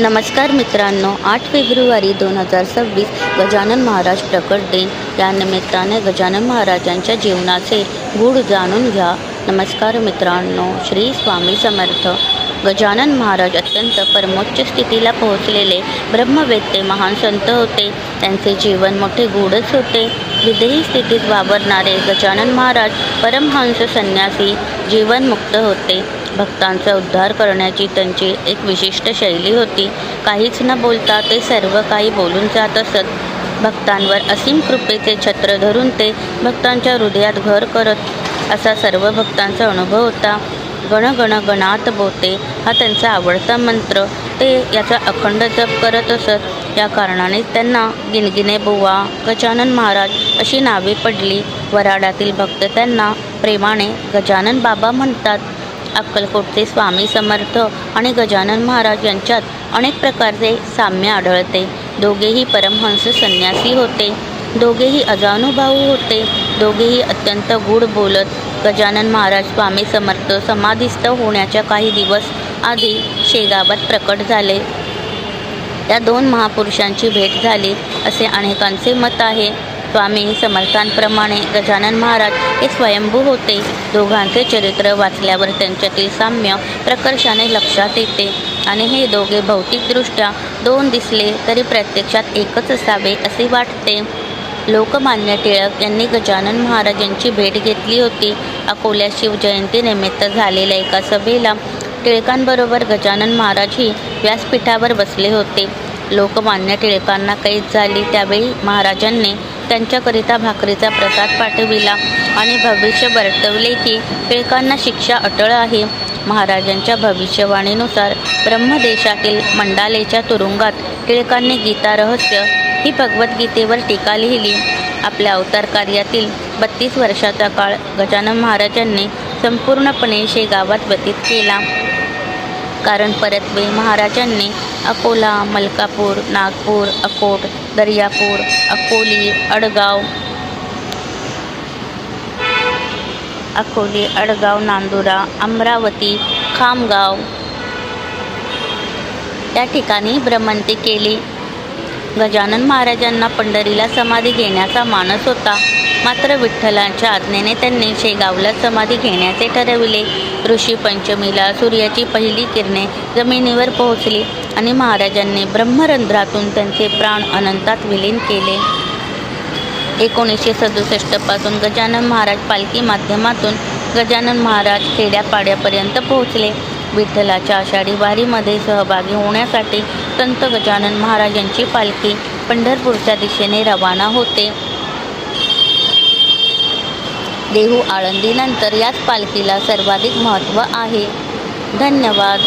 नमस्कार मित्रांनो आठ फेब्रुवारी दोन हजार सव्वीस गजानन महाराज प्रकट दिन. या निमित्ताने गजानन महाराजांच्या जीवनाचे गूढ जाणून घ्या. नमस्कार मित्रांनो श्री स्वामी समर्थ. गजानन महाराज अत्यंत परमोच्च स्थितीला पोहोचलेले ब्रह्मवेत्ते महान संत होते. त्यांचे जीवन मोठे गूढच होते. विदेही स्थितीत वावरणारे गजानन महाराज परमहंस संन्यासी जीवनमुक्त होते. भक्तांचा उद्धार करण्याची त्यांची एक विशिष्ट शैली होती. काहीच न बोलता ते सर्व काही बोलून जात असत. भक्तांवर असीम कृपेचे छत्र धरून ते भक्तांच्या हृदयात घर करत असा सर्व भक्तांचा अनुभव होता. गण गण गणात बोते हा त्यांचा आवडता मंत्र. ते याचा अखंड जप करत असत. या कारणाने त्यांना गिनगिने बुवा गजानन महाराज अशी नावे पडली. वराडातील भक्त त्यांना प्रेमाने गजानन बाबा म्हणतात. अक्कलकोटचे स्वामी समर्थ आणि गजानन महाराज यांच्यात अनेक प्रकारचे साम्य आढळते. दोघेही परमहंस संन्यासी होते. दोघेही अजानुभाऊ होते. दोघेही अत्यंत गूढ बोलत गजानन महाराज स्वामी समर्थ समाधिस्थ होण्याच्या काही दिवस आधी शेगावात प्रकट झाले. या दोन महापुरुषांची भेट झाली असे अनेकांचे मत आहे. स्वामी समर्थांप्रमाणे गजानन महाराज हे स्वयंभू होते. दोघांचे चरित्र वाचल्यावर त्यांच्यातील साम्य प्रकर्षाने लक्षात येते. आणि हे दोघे भौतिकदृष्ट्या दोन दिसले तरी प्रत्यक्षात एकच असावे असे वाटते. लोकमान्य टिळक यांनी गजानन महाराज यांची भेट घेतली होती. अकोल्या शिवजयंतीनिमित्त झालेल्या एका सभेला टिळकांबरोबर गजानन महाराजही व्यासपीठावर बसले होते. लोकमान्य टिळकांना कैद झाली. त्यावेळी महाराजांनी त्यांच्याकरिता भाकरीचा प्रसाद पाठविला आणि भविष्य वर्तवले की टिळकांना शिक्षा अटळ आहे. महाराजांच्या भविष्यवाणीनुसार ब्रह्मदेशातील मंडालेच्या तुरुंगात टिळकांनी गीता रहस्य ही भगवद्गीतेवर टीका लिहिली. आपल्या अवतार कार्यातील बत्तीस वर्षाचा काळ गजानन महाराजांनी संपूर्णपणे शेगावात व्यतीत केला. कारण परतवे महाराजांनी अकोला मलकापूर नागपूर अकोट दर्यापूर अकोली अडगाव अकोली अडगाव नांदुरा अमरावती खामगाव. त्या ठिकाणी भ्रमंती केली. गजानन महाराजांना पंढरीला समाधी घेण्याचा मानस होता. मात्र विठ्ठलांच्या आज्ञेने त्यांनी शेगावला समाधी घेण्याचे ठरविले. ऋषी पंचमीला सूर्याची पहिली किरणे जमिनीवर पोहोचली आणि महाराजांनी ब्रह्मरंध्रातून त्यांचे प्राण अनंतात विलीन केले. एकोणीसशे सदुसष्टपासून गजानन महाराज पालखी माध्यमातून गजानन महाराज खेड्यापाड्यापर्यंत पोहोचले. विठ्ठलाच्या आषाढी वारीमध्ये सहभागी होण्यासाठी संत गजानन महाराजांची पालखी पंढरपूरच्या दिशेने रवाना होते. देहू आळंदीनंतर याच पालखीला सर्वाधिक महत्त्व आहे. धन्यवाद.